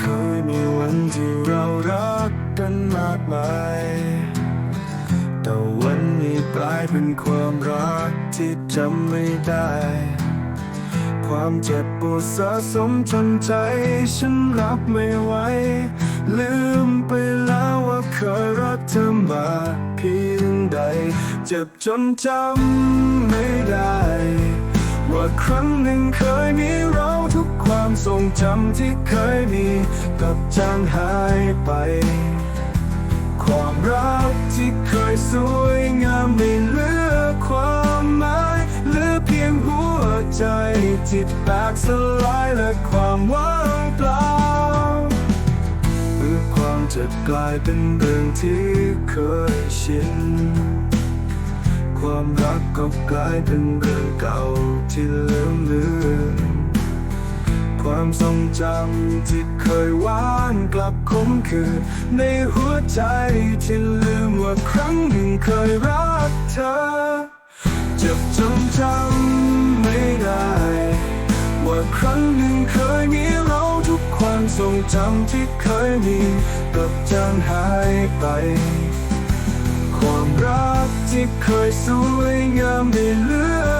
เคยมีวันที่เรารักกันมากมายแต่วันนี้กลายเป็นความรักที่จำไม่ได้ ความเจ็บปวดสะสมจนใจฉันรับไม่ไหวลืมไปแล้วว่าเคยรักเธอมาเพียงใด เจ็บจนจำไม่ได้ ว่าครั้งหนึ่งเคย จำที่เคยมีกับจางหายไป ความรักที่เคยสวยงามไม่เหลือความหมายเหลือเพียงหัวใจที่แตกสลายและความว่างเปล่าเมื่อความเจ็บกลายเป็นเรื่องที่เคยชินความรักก็กลายเป็นเรื่องเก่าที่เความทรงจำที่เคยหวานกลับคมคืนในหัวใจที่ลืมว่าครั้งหนึ่งเคยรักเธอ เจ็บจนจำไม่ได้ ว่าครั้งหนึ่งเคยมีเราทุกความทรงจำที่เคยมีกับจางหายไป ความรักที่เคยสวยงามไม่เหลือ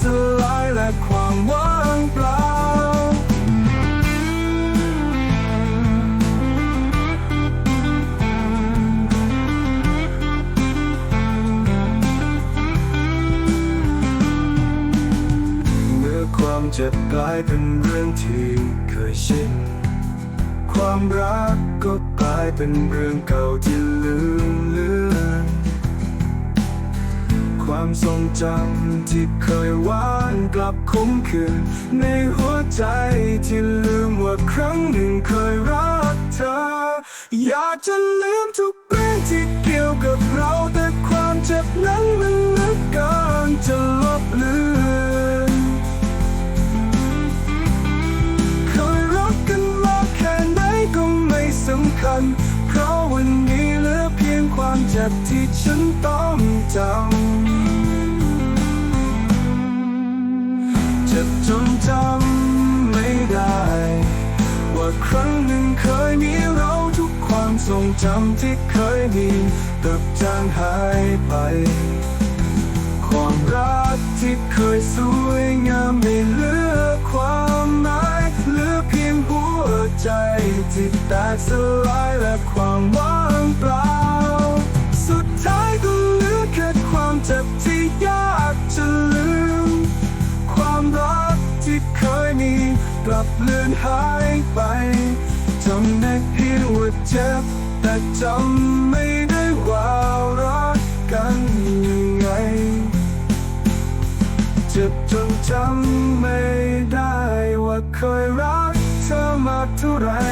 สลายและความว่างเปล่า เมื่อความเจ็บกลายเป็นเรื่องที่เคยชินความรักก็กลายเป็นเรื่องเก่าที่ลืม ความทรงจำที่เคยหวานกลับคมคืน ในหัวใจที่ลืมว่าครั้งหนึ่งเคยรักเธอ อยากจะลืมทุกเรื่องที่เกี่ยวกับเราแต่ความเจ็บนั้นมันลึกเกินจะลบเลือนเคยรักกันมากแค่ไหนก็ไม่สำคัญ เพราะวันนี้เหลือเพียงความเจ็บที่ฉันต้องจำ เจ็บจนจำไม่ได้ ว่าครั้งหนึ่งเคยมีเราทุกความทรงจำที่เคยมีกับจางหายไป ความรักที่เคยสวยงามไม่เหลือความหมายเหลือเพียงหัวใจที่แตกสลายและความว่างเปล่า กลับเลือนหายไปจำได้เพีว่าเจ็บ แต่จำไม่ได้ว่ารักกันยังไง เจ็บจนจำไม่ได้ว่าเคยรักเธอมากเท่าไหร่